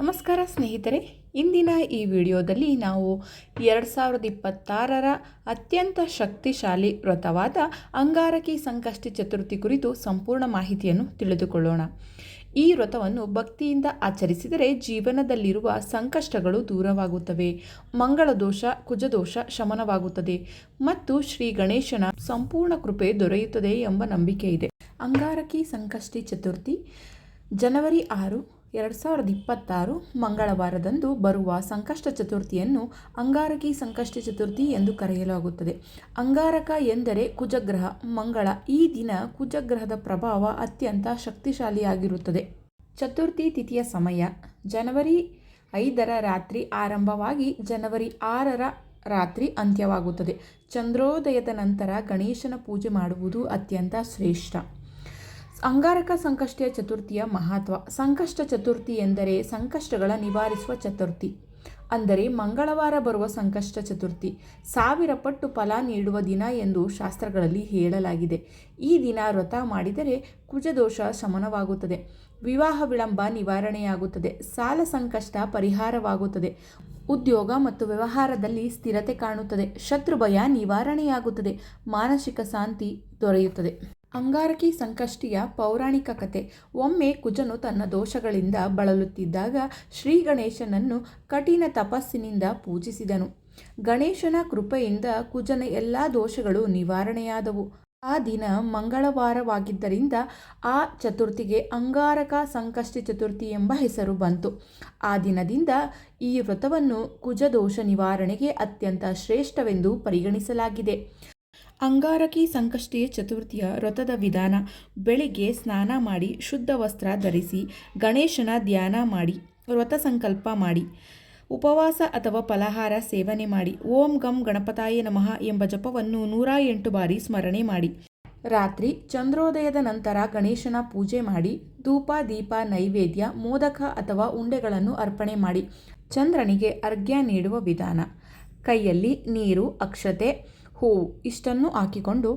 ನಮಸ್ಕಾರ ಸ್ನೇಹಿತರೆ, ಇಂದಿನ ಈ ವಿಡಿಯೋದಲ್ಲಿ ನಾವು ಎರಡು ಸಾವಿರದ ಇಪ್ಪತ್ತಾರರ ಅತ್ಯಂತ ಶಕ್ತಿಶಾಲಿ ವ್ರತವಾದ ಅಂಗಾರಕಿ ಸಂಕಷ್ಟಿ ಚತುರ್ಥಿ ಕುರಿತು ಸಂಪೂರ್ಣ ಮಾಹಿತಿಯನ್ನು ತಿಳಿದುಕೊಳ್ಳೋಣ. ಈ ವ್ರತವನ್ನು ಭಕ್ತಿಯಿಂದ ಆಚರಿಸಿದರೆ ಜೀವನದಲ್ಲಿರುವ ಸಂಕಷ್ಟಗಳು ದೂರವಾಗುತ್ತವೆ. ಮಂಗಳ ದೋಷ ಕುಜದೋಷ ಶಮನವಾಗುತ್ತದೆ ಮತ್ತು ಶ್ರೀ ಗಣೇಶನ ಸಂಪೂರ್ಣ ಕೃಪೆ ದೊರೆಯುತ್ತದೆ ಎಂಬ ನಂಬಿಕೆ ಇದೆ. ಅಂಗಾರಕಿ ಸಂಕಷ್ಟಿ ಚತುರ್ಥಿ, ಜನವರಿ ಆರು ಎರಡು ಸಾವಿರದ ಇಪ್ಪತ್ತಾರು ಮಂಗಳವಾರದಂದು ಬರುವ ಸಂಕಷ್ಟ ಚತುರ್ಥಿಯನ್ನು ಅಂಗಾರಕಿ ಸಂಕಷ್ಟ ಚತುರ್ಥಿ ಎಂದು ಕರೆಯಲಾಗುತ್ತದೆ. ಅಂಗಾರಕ ಎಂದರೆ ಕುಜಗ್ರಹ. ಮಂಗಳ ಈ ದಿನ ಕುಜಗ್ರಹದ ಪ್ರಭಾವ ಅತ್ಯಂತ ಶಕ್ತಿಶಾಲಿಯಾಗಿರುತ್ತದೆ. ಚತುರ್ಥಿ ತಿಥಿಯ ಸಮಯ. ಜನವರಿ ಐದರ ರಾತ್ರಿ ಆರಂಭವಾಗಿ ಜನವರಿ ಆರರ ರಾತ್ರಿ ಅಂತ್ಯವಾಗುತ್ತದೆ. ಚಂದ್ರೋದಯದ ನಂತರ ಗಣೇಶನ ಪೂಜೆ ಮಾಡುವುದು ಅತ್ಯಂತ ಶ್ರೇಷ್ಠ. ಅಂಗಾರಕ ಸಂಕಷ್ಟಿಯ ಚತುರ್ಥಿಯ ಮಹತ್ವ. ಸಂಕಷ್ಟ ಚತುರ್ಥಿ ಎಂದರೆ ಸಂಕಷ್ಟಗಳ ನಿವಾರಿಸುವ ಚತುರ್ಥಿ. ಅಂದರೆ ಮಂಗಳವಾರ ಬರುವ ಸಂಕಷ್ಟ ಚತುರ್ಥಿ. ಸಾವಿರ ಪಟ್ಟು ಫಲ ನೀಡುವ ದಿನ ಎಂದು ಶಾಸ್ತ್ರಗಳಲ್ಲಿ ಹೇಳಲಾಗಿದೆ. ಈ ದಿನ ವ್ರತ ಮಾಡಿದರೆ ಕುಜದೋಷ ಶಮನವಾಗುತ್ತದೆ. ವಿವಾಹ ವಿಳಂಬ ನಿವಾರಣೆಯಾಗುತ್ತದೆ. ಸಾಲ ಸಂಕಷ್ಟ ಪರಿಹಾರವಾಗುತ್ತದೆ. ಉದ್ಯೋಗ ಮತ್ತು ವ್ಯವಹಾರದಲ್ಲಿ ಸ್ಥಿರತೆ ಕಾಣುತ್ತದೆ. ಶತ್ರು ಭಯ ನಿವಾರಣೆಯಾಗುತ್ತದೆ. ಮಾನಸಿಕ ಶಾಂತಿ ದೊರೆಯುತ್ತದೆ. ಅಂಗಾರಕಿ ಸಂಕಷ್ಟಿಯ ಪೌರಾಣಿಕ ಕತೆ. ಒಮ್ಮೆ ಕುಜನು ತನ್ನ ದೋಷಗಳಿಂದ ಬಳಲುತ್ತಿದ್ದಾಗ ಶ್ರೀ ಗಣೇಶನನ್ನು ಕಠಿಣ ತಪಸ್ಸಿನಿಂದ ಪೂಜಿಸಿದನು. ಗಣೇಶನ ಕೃಪೆಯಿಂದ ಕುಜನ ಎಲ್ಲ ದೋಷಗಳು ನಿವಾರಣೆಯಾದವು. ಆ ದಿನ ಮಂಗಳವಾರವಾಗಿದ್ದರಿಂದ ಆ ಚತುರ್ಥಿಗೆ ಅಂಗಾರಕ ಸಂಕಷ್ಟಿ ಚತುರ್ಥಿ ಎಂಬ ಹೆಸರು ಬಂತು. ಆ ದಿನದಿಂದ ಈ ವ್ರತವನ್ನು ಕುಜದೋಷ ನಿವಾರಣೆಗೆ ಅತ್ಯಂತ ಶ್ರೇಷ್ಠವೆಂದು ಪರಿಗಣಿಸಲಾಗಿದೆ. ಅಂಗಾರಕಿ ಸಂಕಷ್ಟಿಯ ಚತುರ್ಥಿಯ ವ್ರತದ ವಿಧಾನ. ಬೆಳಿಗ್ಗೆ ಸ್ನಾನ ಮಾಡಿ, ಶುದ್ಧ ವಸ್ತ್ರ ಧರಿಸಿ, ಗಣೇಶನ ಧ್ಯಾನ ಮಾಡಿ ವ್ರತ ಸಂಕಲ್ಪ ಮಾಡಿ, ಉಪವಾಸ ಅಥವಾ ಫಲಹಾರ ಸೇವನೆ ಮಾಡಿ, ಓಂ ಗಂ ಗಣಪತಾಯ ನಮಃ ಎಂಬ ಜಪವನ್ನು ನೂರ ಎಂಟು ಬಾರಿ ಸ್ಮರಣೆ ಮಾಡಿ. ರಾತ್ರಿ ಚಂದ್ರೋದಯದ ನಂತರ ಗಣೇಶನ ಪೂಜೆ ಮಾಡಿ, ಧೂಪ, ದೀಪ, ನೈವೇದ್ಯ, ಮೋದಕ ಅಥವಾ ಉಂಡೆಗಳನ್ನು ಅರ್ಪಣೆ ಮಾಡಿ, ಚಂದ್ರನಿಗೆ ಅರ್ಘ್ಯ ನೀಡುವ ವಿಧಾನ. ಕೈಯಲ್ಲಿ ನೀರು, ಅಕ್ಷತೆ ಹೂವು. ಇಷ್ಟನ್ನು ಹಾಕಿಕೊಂಡು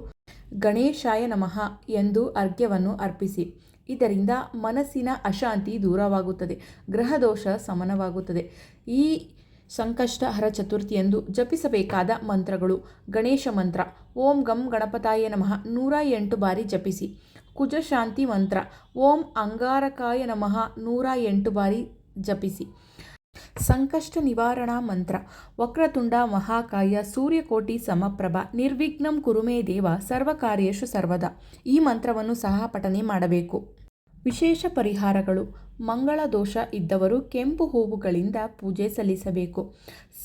ಗಣೇಶಾಯ ನಮಃ ಎಂದು ಅರ್ಘ್ಯವನ್ನು ಅರ್ಪಿಸಿ. ಇದರಿಂದ ಮನಸ್ಸಿನ ಅಶಾಂತಿ ದೂರವಾಗುತ್ತದೆ. ಗ್ರಹದೋಷ ಸಮನವಾಗುತ್ತದೆ ಈ ಸಂಕಷ್ಟ ಹರ ಚತುರ್ಥಿಯಂದು ಜಪಿಸಬೇಕಾದ ಮಂತ್ರಗಳು. ಗಣೇಶ ಮಂತ್ರ. ಓಂ ಗಂ ಗಣಪತಾಯ ನಮಃ. ನೂರ ಎಂಟು ಬಾರಿ ಜಪಿಸಿ. ಕುಜಶಾಂತಿ ಮಂತ್ರ. ಓಂ ಅಂಗಾರಕಾಯ ನಮಃ. ನೂರ ಎಂಟು ಬಾರಿ ಜಪಿಸಿ. ಸಂಕಷ್ಟ ನಿವಾರಣಾ ಮಂತ್ರ. ವಕ್ರತುಂಡ ಮಹಾಕಾಯ ಸೂರ್ಯಕೋಟಿ ಸಮಪ್ರಭ ನಿರ್ವಿಘ್ನಂ ಕುರುಮೇ ದೇವ ಸರ್ವಕಾರ್ಯೇಶು ಸರ್ವದ. ಈ ಮಂತ್ರವನ್ನು ಸಹ ಪಠನೆ ಮಾಡಬೇಕು. ವಿಶೇಷ ಪರಿಹಾರಗಳು. ಮಂಗಳ ದೋಷ ಇದ್ದವರು ಕೆಂಪು ಹೂವುಗಳಿಂದ ಪೂಜೆ ಸಲ್ಲಿಸಬೇಕು.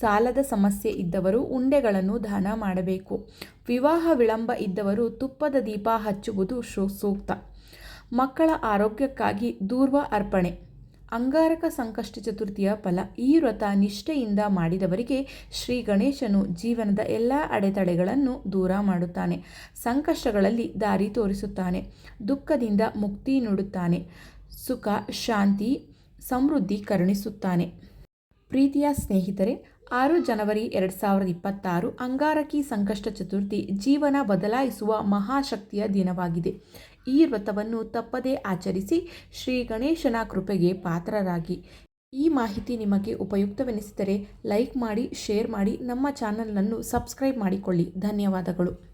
ಸಾಲದ ಸಮಸ್ಯೆ ಇದ್ದವರು ಉಂಡೆಗಳನ್ನು ದಾನ ಮಾಡಬೇಕು. ವಿವಾಹ ವಿಳಂಬ ಇದ್ದವರು ತುಪ್ಪದ ದೀಪ ಹಚ್ಚುವುದು ಸೂಕ್ತ ಮಕ್ಕಳ ಆರೋಗ್ಯಕ್ಕಾಗಿ ದೂರ್ವ ಅರ್ಪಣೆ. ಅಂಗಾರಕ ಸಂಕಷ್ಟ ಚತುರ್ಥಿಯ ಫಲ ಈ ವ್ರತ ನಿಷ್ಠೆಯಿಂದ ಮಾಡಿದವರಿಗೆ ಶ್ರೀ ಗಣೇಶನು ಜೀವನದ ಎಲ್ಲ ಅಡೆತಡೆಗಳನ್ನು ದೂರ ಮಾಡುತ್ತಾನೆ. ಸಂಕಷ್ಟಗಳಲ್ಲಿ ದಾರಿ ತೋರಿಸುತ್ತಾನೆ. ದುಃಖದಿಂದ ಮುಕ್ತಿ ನೀಡುತ್ತಾನೆ. ಸುಖ, ಶಾಂತಿ, ಸಮೃದ್ಧಿ ಕರುಣಿಸುತ್ತಾನೆ. ಪ್ರೀತಿಯ ಸ್ನೇಹಿತರೆ, ಆರು ಜನವರಿ ಎರಡು ಸಾವಿರದ ಇಪ್ಪತ್ತಾರು ಅಂಗಾರಕಿ ಸಂಕಷ್ಟ ಚತುರ್ಥಿ ಜೀವನ ಬದಲಾಯಿಸುವ ಮಹಾಶಕ್ತಿಯ ದಿನವಾಗಿದೆ. ಈ ವ್ರತವನ್ನು ತಪ್ಪದೇ ಆಚರಿಸಿ ಶ್ರೀ ಗಣೇಶನ ಕೃಪೆಗೆ ಪಾತ್ರರಾಗಿ. ಈ ಮಾಹಿತಿ ನಿಮಗೆ ಉಪಯುಕ್ತವೆನಿಸಿದರೆ ಲೈಕ್ ಮಾಡಿ, ಶೇರ್ ಮಾಡಿ, ನಮ್ಮ ಚಾನಲನ್ನು ಸಬ್ಸ್ಕ್ರೈಬ್ ಮಾಡಿಕೊಳ್ಳಿ. ಧನ್ಯವಾದಗಳು.